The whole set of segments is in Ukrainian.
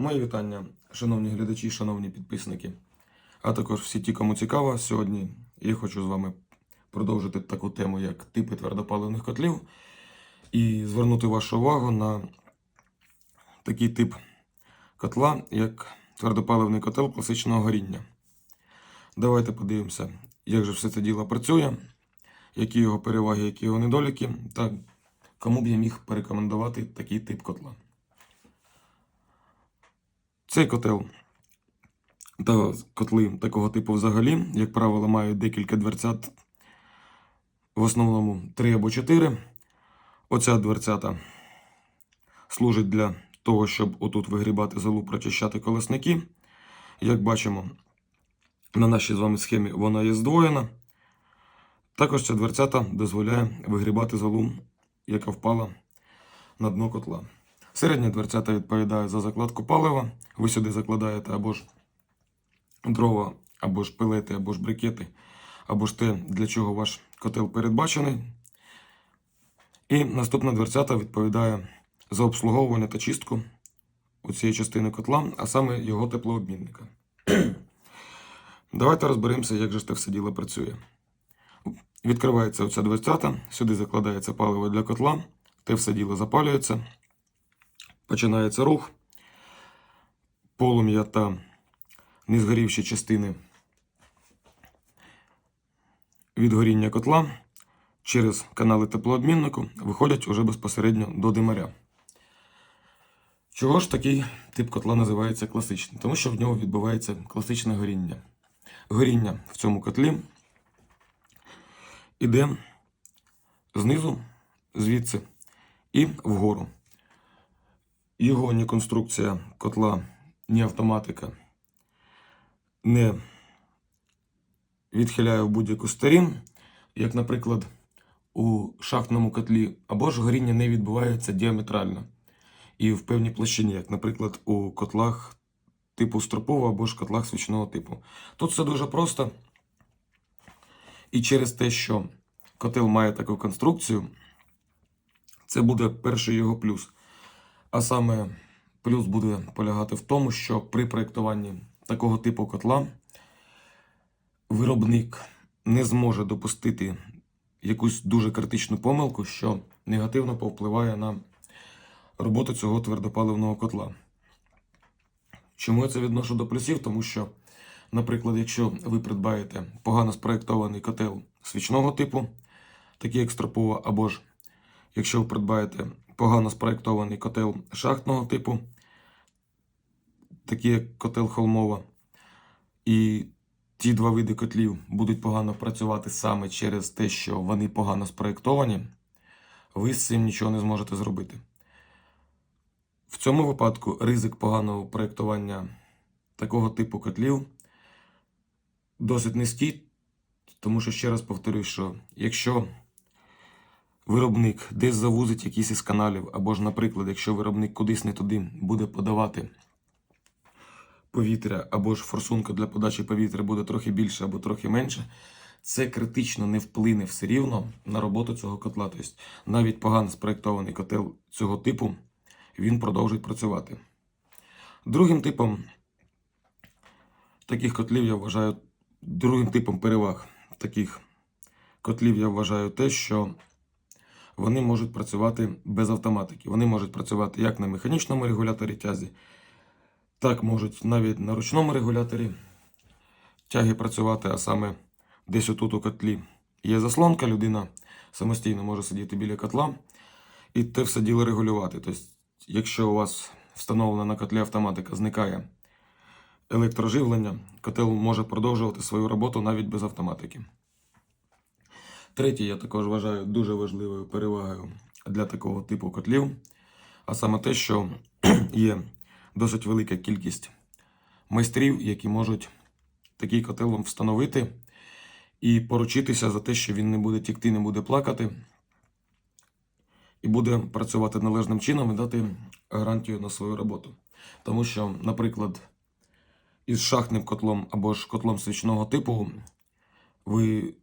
Мої вітання, шановні глядачі, шановні підписники, а також всі ті, кому цікаво. Сьогодні я хочу з вами продовжити таку тему, як типи твердопаливних котлів, і звернути вашу увагу на такий тип котла, як твердопаливний котел класичного горіння. Давайте подивимося, як же все це діло працює, які його переваги, які його недоліки, та кому б я міг порекомендувати такий тип котла. Цей котел та котли такого типу взагалі, як правило, мають декілька дверцят, в основному 3 або 4. Оця дверцята служить для того, щоб отут вигрібати золу, прочищати колесники. Як бачимо, на нашій з вами схемі вона є здвоєна. Також ця дверцята дозволяє вигрібати золу, яка впала на дно котла. Середня дверцята відповідає за закладку палива. Ви сюди закладаєте або ж дрова, або ж пелети, або ж брикети, або ж те, для чого ваш котел передбачений. І наступна дверцята відповідає за обслуговування та чистку у цієї частини котла, а саме його теплообмінника. Давайте розберемося, як же ж це все діло працює. Відкривається оця дверцята, сюди закладається паливо для котла, те все діло запалюється, починається рух, полум'я та незгорівші частини від горіння котла через канали теплообміннику виходять уже безпосередньо до димаря. Чого ж такий тип котла називається класичним? Тому що в нього відбувається класичне горіння. Горіння в цьому котлі іде знизу, звідси, і вгору. Його ні конструкція котла, ні автоматика не відхиляє в будь-яку сторін, як, наприклад, у шахтному котлі, або ж горіння не відбувається діаметрально і в певній площині, як, наприклад, у котлах типу стропового або ж котлах свічного типу. Тут все дуже просто. І через те, що котел має таку конструкцію, це буде перший його плюс. А саме плюс буде полягати в тому, що при проєктуванні такого типу котла виробник не зможе допустити якусь дуже критичну помилку, що негативно повпливає на роботу цього твердопаливного котла. Чому я це відношу до плюсів? Тому що, наприклад, якщо ви придбаєте погано спроєктований котел свічного типу, такий як стропова, або ж якщо ви придбаєте погано спроєктований котел шахтного типу, такий як котел холмова, і ті два види котлів будуть погано працювати саме через те, що вони погано спроєктовані, ви з цим нічого не зможете зробити. В цьому випадку ризик поганого проєктування такого типу котлів досить низький, тому що ще раз повторюю, що якщо виробник десь завузить якийсь із каналів, або ж, наприклад, якщо виробник кудись не туди буде подавати повітря, або ж форсунка для подачі повітря буде трохи більше або трохи менше, це критично не вплине все рівно на роботу цього котла. Тобто навіть погано спроєктований котел цього типу він продовжить працювати. Другим типом таких котлів я вважаю, другим типом переваг таких котлів я вважаю те, що вони можуть працювати без автоматики. Вони можуть працювати як на механічному регуляторі тязі, так можуть навіть на ручному регуляторі тяги працювати, а саме десь отут у котлі є заслонка, людина самостійно може сидіти біля котла і те все діло регулювати. Тобто, якщо у вас встановлена на котлі автоматика, зникає електроживлення, котел може продовжувати свою роботу навіть без автоматики. Третє, я також вважаю дуже важливою перевагою для такого типу котлів, а саме те, що є досить велика кількість майстрів, які можуть такий котел вам встановити і поручитися за те, що він не буде тікти, не буде плакати, і буде працювати належним чином і дати гарантію на свою роботу. Тому що, наприклад, із шахтним котлом або ж котлом свічного типу ви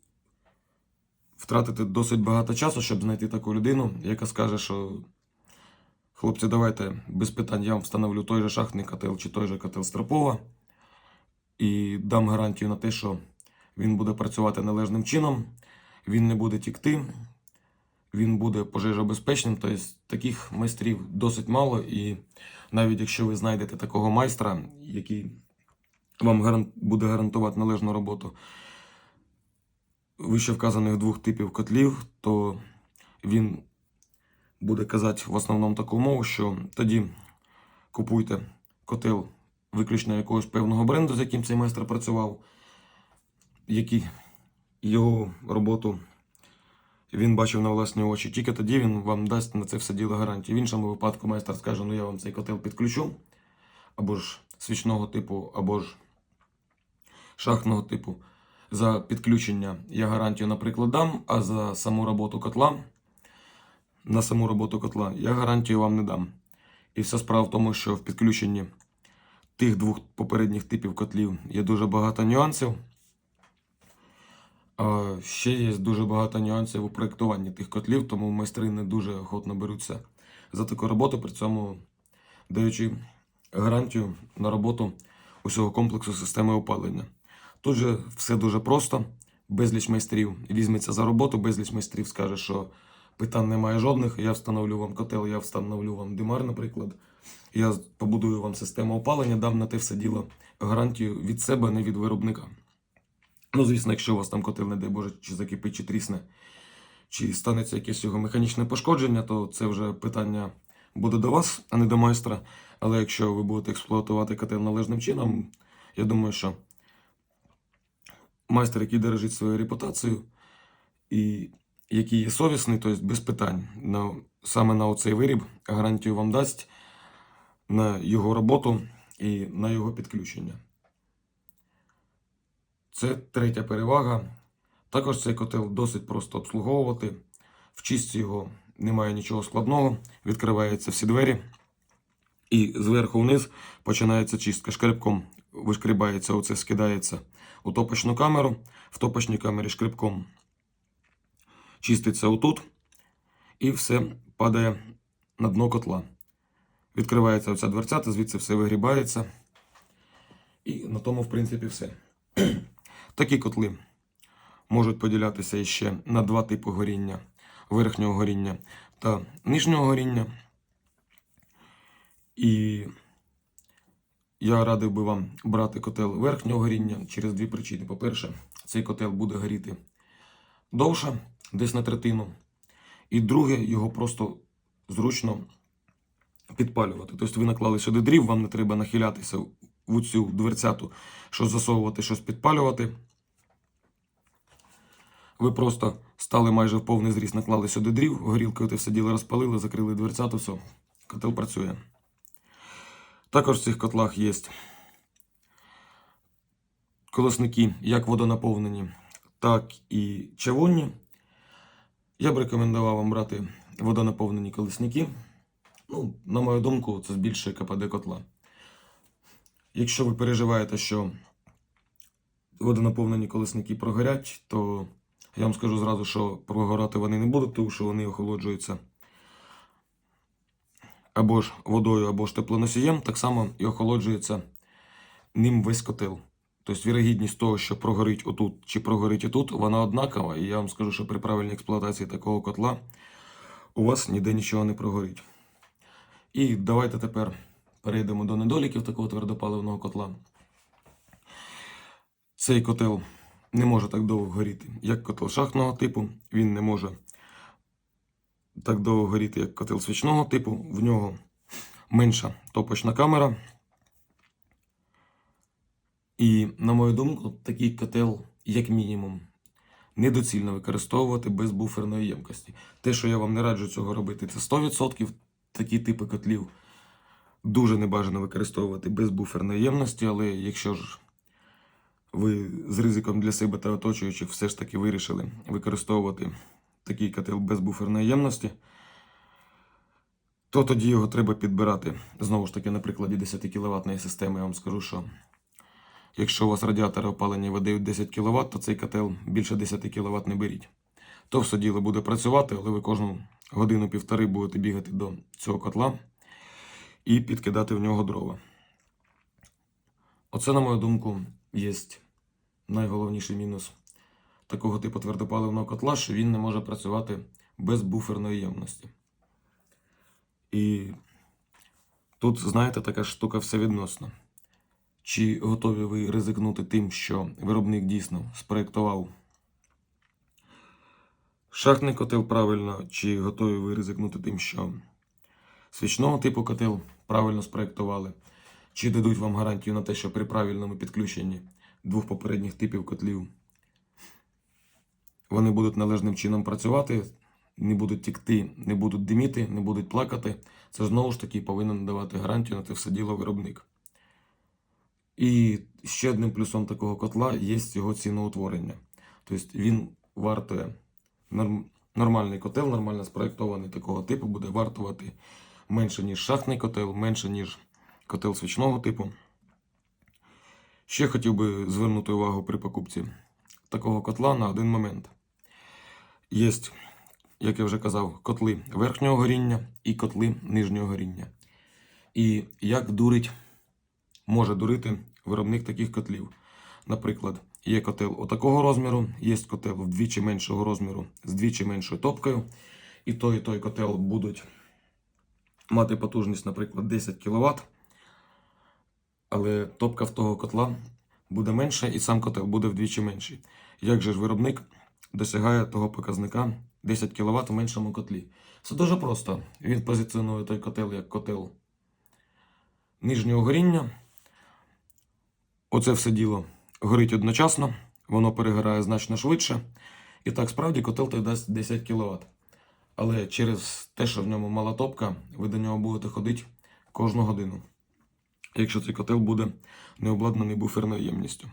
втратите досить багато часу, щоб знайти таку людину, яка скаже, що Хлопці, давайте без питань я вам встановлю той же шахтний котел чи той же котел Стропова. І дам гарантію на те, що він буде працювати належним чином, він не буде тікти, він буде пожежобезпечним. Тобто таких майстрів досить мало. І навіть якщо ви знайдете такого майстра, який вам буде гарантувати належну роботу вище вказаних двох типів котлів, то він буде казати в основному таку мову, що тоді купуйте котел виключно якогось певного бренду, з яким цей майстер працював, який його роботу він бачив на власні очі. Тільки тоді він вам дасть на це все діло гарантію. В іншому випадку майстер скаже, ну я вам цей котел підключу, або ж свічного типу, або ж шахтного типу. За підключення я гарантію, наприклад, дам, а за саму роботу котла, на саму роботу котла я гарантію вам не дам. І вся справа в тому, що в підключенні тих двох попередніх типів котлів є дуже багато нюансів. Ще є дуже багато нюансів у проєктуванні тих котлів, тому майстри не дуже охотно беруться за таку роботу, при цьому даючи гарантію на роботу усього комплексу системи опалення. Тут же все дуже просто. Безліч майстрів візьметься за роботу, безліч майстрів скаже, що питань немає жодних. Я встановлю вам котел, я встановлю вам димар, наприклад. Я побудую вам систему опалення, дам на те все діло гарантію від себе, не від виробника. Ну, звісно, якщо у вас там котел, не дай Боже, чи закипить, чи трісне, чи станеться якесь його механічне пошкодження, то це вже питання буде до вас, а не до майстра. Але якщо ви будете експлуатувати котел належним чином, я думаю, що майстер, який дорожить своєю репутацією і який є совісний, тобто без питань, на, саме на оцей виріб гарантію вам дасть на його роботу і на його підключення. Це третя перевага. Також цей котел досить просто обслуговувати. В чистці його немає нічого складного. Відкриваються всі двері. І зверху вниз починається чистка. Шкребком вишкрібається, оце скидається у топочну камеру. В топочній камері шкребком чиститься отут. І все падає на дно котла. Відкривається оця дверцята, звідси все вигрібається. І на тому, в принципі, все. Такі котли можуть поділятися іще на два типи горіння: верхнього горіння та нижнього горіння. І я радив би вам брати котел верхнього горіння через дві причини. По-перше, цей котел буде горіти довше, десь на третину. І друге, його просто зручно підпалювати. Тобто ви наклали сюди дрів, вам не треба нахилятися в цю дверцяту, щось засовувати, щось підпалювати. Ви просто стали майже в повний зріст, наклали сюди дрів, горілкою те все діло розпалили, закрили дверцяту, все, котел працює. Також в цих котлах є колосники як водонаповнені, так і чавунні. Я б рекомендував вам брати водонаповнені колесники. Ну, на мою думку, це збільшує КПД котла. Якщо ви переживаєте, що водонаповнені колесники прогорять, то я вам скажу зразу, що прогорати вони не будуть, тому що вони охолоджуються або ж водою, або ж теплоносієм, так само і охолоджується ним весь котел. Тобто вірогідність того, що прогорить отут чи прогорить отут, вона однакова. І я вам скажу, що при правильній експлуатації такого котла у вас ніде нічого не прогорить. І давайте тепер перейдемо до недоліків такого твердопаливного котла. Цей котел не може так довго горіти, як котел шахтного типу. Він не може так довго горіти, як котел свічного типу. В нього менша топочна камера. І, на мою думку, такий котел, як мінімум, недоцільно використовувати без буферної ємкості. Те, що я вам не раджу цього робити, це 100%. Такі типи котлів дуже небажано використовувати без буферної ємності, але якщо ж ви з ризиком для себе та оточуючих все ж таки вирішили використовувати такий котел без буферної ємності, то тоді його треба підбирати. Знову ж таки, на прикладі 10 кВт системи я вам скажу, що якщо у вас радіатори опалення видають 10 кВт, то цей котел більше 10 кВт не беріть. То все діло буде працювати, але ви кожну годину-півтори будете бігати до цього котла і підкидати в нього дрова. Оце, на мою думку, є найголовніший мінус такого типу твердопаливного котла, що він не може працювати без буферної ємності. І тут, знаєте, така штука все відносно. Чи готові ви ризикнути тим, що виробник дійсно спроєктував шахтний котел правильно, чи готові ви ризикнути тим, що свічного типу котел правильно спроєктували, чи дадуть вам гарантію на те, що при правильному підключенні двох попередніх типів котлів вони будуть належним чином працювати, не будуть тікти, не будуть диміти, не будуть плакати. Це знову ж таки повинен надавати гарантію на це все діло виробник. І ще одним плюсом такого котла є його ціноутворення. Тобто він вартує нормальний котел, нормально спроєктований такого типу, буде вартувати менше, ніж шахтний котел, менше, ніж котел свічного типу. Ще хотів би звернути увагу при покупці такого котла на один момент. Є, як я вже казав, котли верхнього горіння і котли нижнього горіння. І як дурить, може дурити виробник таких котлів. Наприклад, є котел отакого розміру, є котел вдвічі меншого розміру з двічі меншою топкою. І той, і той котел будуть мати потужність, наприклад, 10 кВт. Але топка в того котла буде менша, і сам котел буде вдвічі менший. Як же ж виробник досягає того показника 10 кВт у меншому котлі? Все дуже просто. Він позиціонує той котел як котел нижнього горіння. Оце все діло горить одночасно, воно перегорає значно швидше. І так справді котел той дасть 10 кВт. Але через те, що в ньому мала топка, ви до нього будете ходити кожну годину. Якщо цей котел буде не обладнаний буферною ємністю.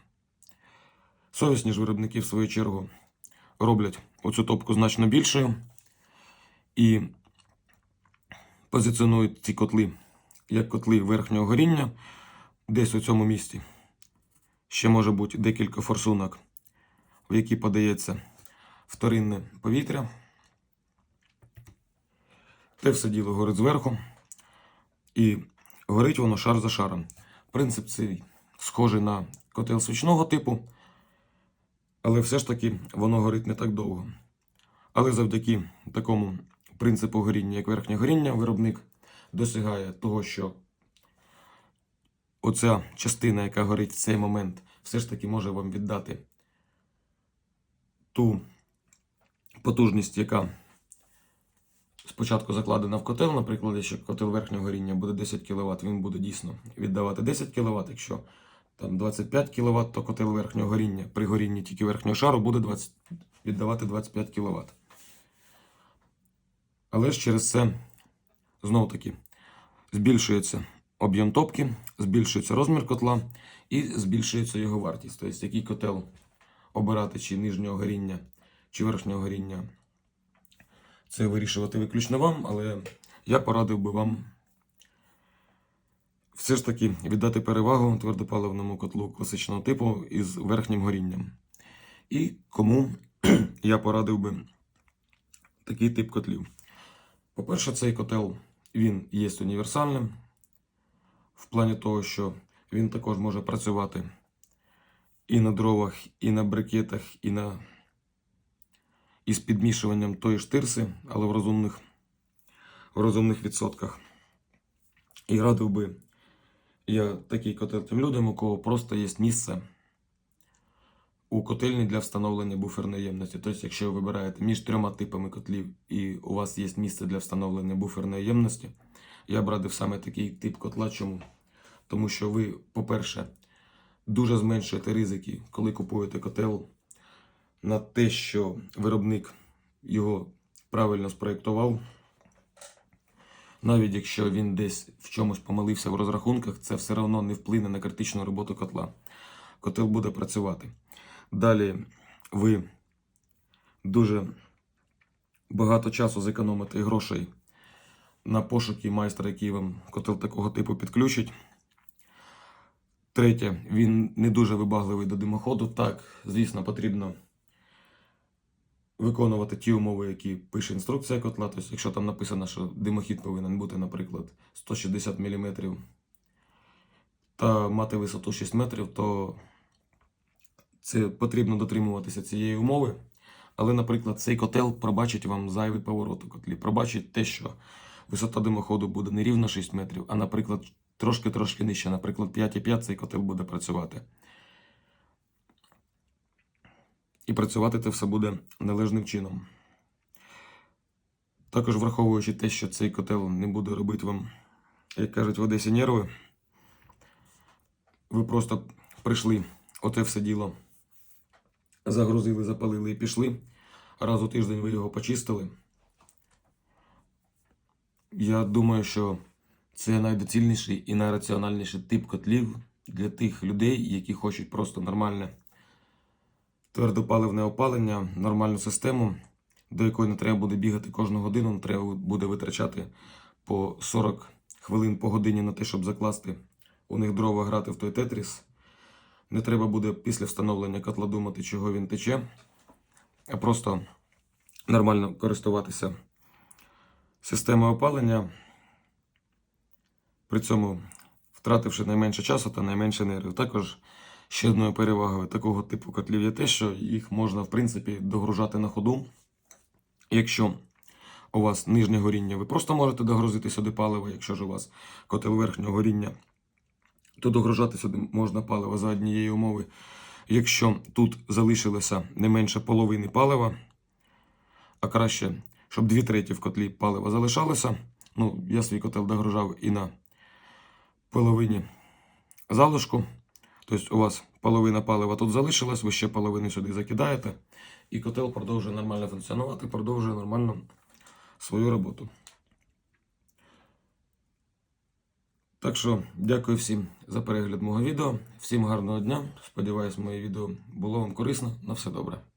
Совісні ж виробники, в свою чергу, роблять оцю топку значно більшою і позиціонують ці котли як котли верхнього горіння. Десь у цьому місці ще може бути декілька форсунок, в які подається вторинне повітря. Те все діло горить зверху. І горить воно шар за шаром. Принцип цей схожий на котел свічного типу, але все ж таки воно горить не так довго. Але завдяки такому принципу горіння, як верхнє горіння, виробник досягає того, що оця частина, яка горить в цей момент, все ж таки може вам віддати ту потужність, яка спочатку закладена в котел, наприклад, якщо котел верхнього горіння буде 10 кВт, він буде дійсно віддавати 10 кВт. Якщо там 25 кВт, то котел верхнього горіння при горінні тільки верхнього шару буде 20, віддавати 25 кВт. Але ж через це знову таки збільшується об'єм топки, збільшується розмір котла і збільшується його вартість. Тобто, який котел обирати, чи нижнього горіння, чи верхнього горіння. Це вирішувати виключно вам, але я порадив би вам все ж таки віддати перевагу твердопаливному котлу класичного типу із верхнім горінням. І кому я порадив би такий тип котлів. По-перше, цей котел він є універсальним в плані того, що він також може працювати і на дровах, і на брикетах, і на із підмішуванням тої ж тирси, але в розумних, в розумних відсотках. І радив би я такий котел тим людям, у кого просто є місце у котельні для встановлення буферної ємності. Тобто, якщо ви вибираєте між трьома типами котлів і у вас є місце для встановлення буферної ємності, я б радив саме такий тип котла. Чому? Тому що ви, по-перше, дуже зменшуєте ризики, коли купуєте котел на те, що виробник його правильно спроєктував. Навіть якщо він десь в чомусь помилився в розрахунках, це все одно не вплине на критичну роботу котла. Котел буде працювати. Далі ви дуже багато часу зекономите і грошей на пошуки майстра, який вам котел такого типу підключить. Третє, він не дуже вибагливий до димоходу. Так, звісно, потрібно виконувати ті умови, які пише інструкція котла. Тобто, якщо там написано, що димохід повинен бути, наприклад, 160 мм та мати висоту 6 метрів, то це потрібно дотримуватися цієї умови. Але, наприклад, цей котел пробачить вам зайвий поворот у котлі. Пробачить те, що висота димоходу буде не рівно 6 метрів, а, наприклад, трошки-трошки нижче, наприклад, 5,5 цей котел буде працювати. І працювати це все буде належним чином. Також враховуючи те, що цей котел не буде робити вам, як кажуть в Одесі, нерви, ви просто прийшли, оте все діло, загрузили, запалили і пішли. Раз у тиждень ви його почистили. Я думаю, що це найдоцільніший і найраціональніший тип котлів для тих людей, які хочуть просто нормальне твердопаливне опалення, нормальну систему, до якої не треба буде бігати кожну годину, не треба буде витрачати по 40 хвилин по годині на те, щоб закласти у них дрова грати в той тетріс. Не треба буде після встановлення котла думати, чого він тече, а просто нормально користуватися системою опалення, при цьому втративши найменше часу та найменше нервів. Також ще одною перевагою такого типу котлів є те, що їх можна, в принципі, догружати на ходу. Якщо у вас нижнє горіння, ви просто можете догрузити сюди паливо, якщо ж у вас котел верхнього горіння, то догружати сюди можна паливо за однієї умови. Якщо тут залишилося не менше половини палива, а краще, щоб дві треті в котлі палива залишалося. Ну, я свій котел догружав і на половині залишку. Тобто у вас половина палива тут залишилась, ви ще половину сюди закидаєте, і котел продовжує нормально функціонувати, продовжує нормально свою роботу. Так що дякую всім за перегляд мого відео. Всім гарного дня. Сподіваюсь, моє відео було вам корисно. На все добре.